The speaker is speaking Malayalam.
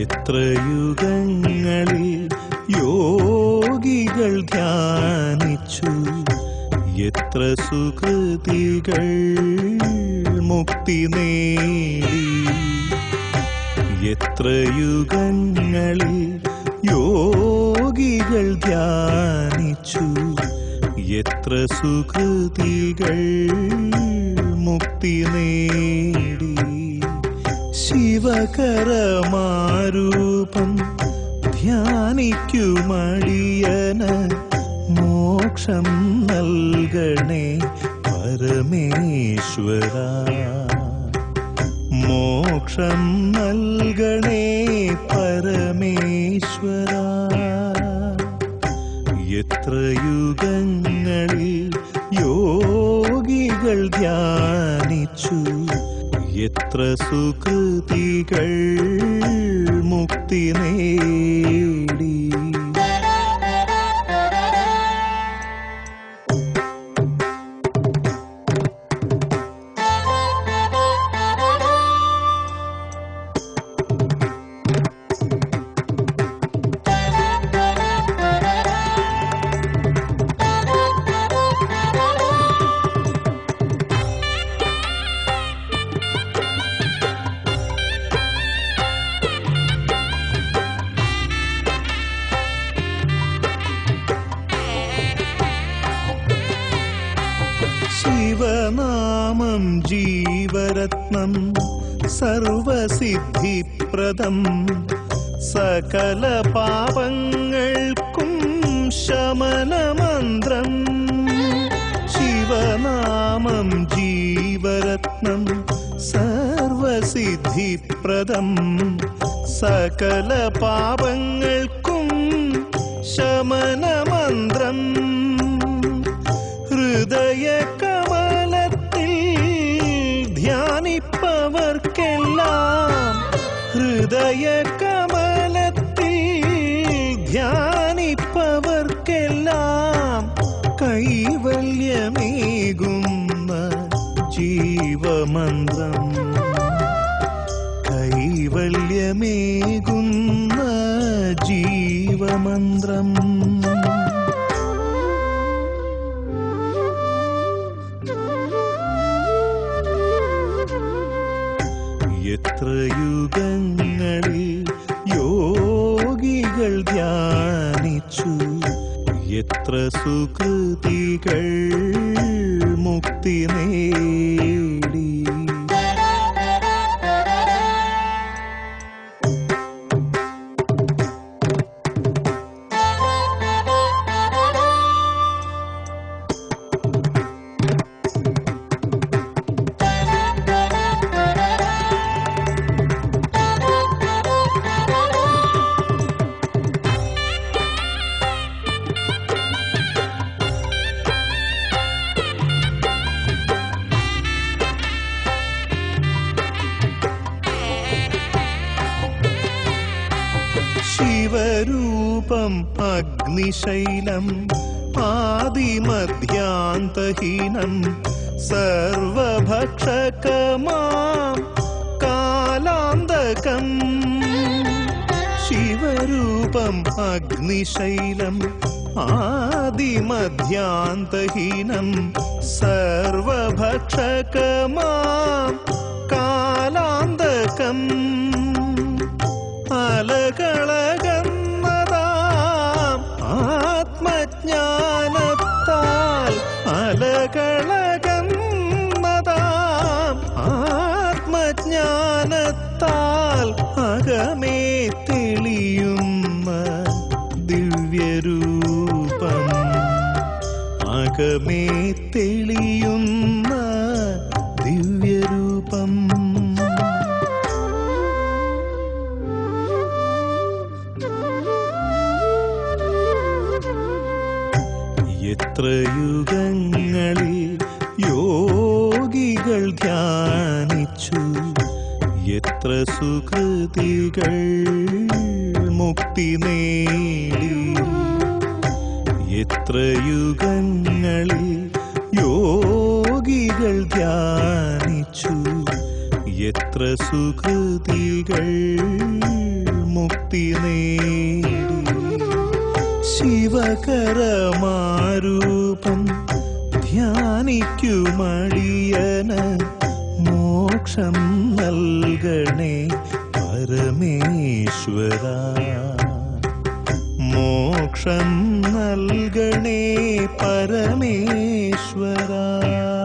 എത്ര യുഗങ്ങളിൽ യോഗികൾ ധ്യാനിച്ചു? എത്ര സുകൃതികൾ മുക്തി നേടി? എത്ര യുഗങ്ങളിൽ യോഗികൾ ധ്യാനിച്ചു? എത്ര സുകൃതികൾ മുക്തി നേടി? ശിവകരമാരൂപം ധ്യാനിക്കുമടിയന മോക്ഷം നൽകണേ പരമേശ്വര. മോക്ഷം നൽകണേ പരമേശ്വര. എത്ര യുഗങ്ങളിൽ യോഗികൾ ധ്യാനിച്ചു എത്ര സുകൃതികൾ മുക്തി നേടി. शिवनामं जीवरत्नं सर्वसिद्धिप्रदम् सकलपापङ्गल्कुं शमनमन्त्रम् शिवनामं जीवरत्नं सर्वसिद्धिप्रदम् सकलपापङ्ग ധ്യാനിപ്പവർക്കെല്ലാം ഹൃദയ കമലത്തിൽ ധ്യാനിപ്പവർക്കെല്ലാം കൈവല്യമേകുന്ന ജീവമന്ത്രം കൈവല്യമേകുന്ന ജീവമന്ത്രം എത്ര യുഗങ്ങളിൽ യോഗികൾ ധ്യാനിച്ചു. എത്ര സുകൃതികൾ മുക്തി നേടി. रूपम् अग्निशैलम् आदिमध्यान्तहीनम् हीनम् सर्वभक्षकमा कालान्तकम् शिवरूपम् अग्निशैलम् आदिमध्यान्तहीनम् सर्वभक्षकमा അകമേ തെളിയുന്ന ദിവ്യരൂപം. എത്ര യുഗങ്ങളിൽ യോഗികൾ ധ്യാനിച്ചു എത്ര സുകൃതികൾ മുക്തി നേടി. എത്ര യുഗങ്ങളിൽ യോഗികൾ ധ്യാനിച്ചു? എത്ര സുഹൃതികൾ മുക്തി നേടി? ശിവകരമാരൂപം ധ്യാനിക്കുമടിയന മോക്ഷം നൽകണേ പരമേശ്വര. ल्गणे परमेश्वरा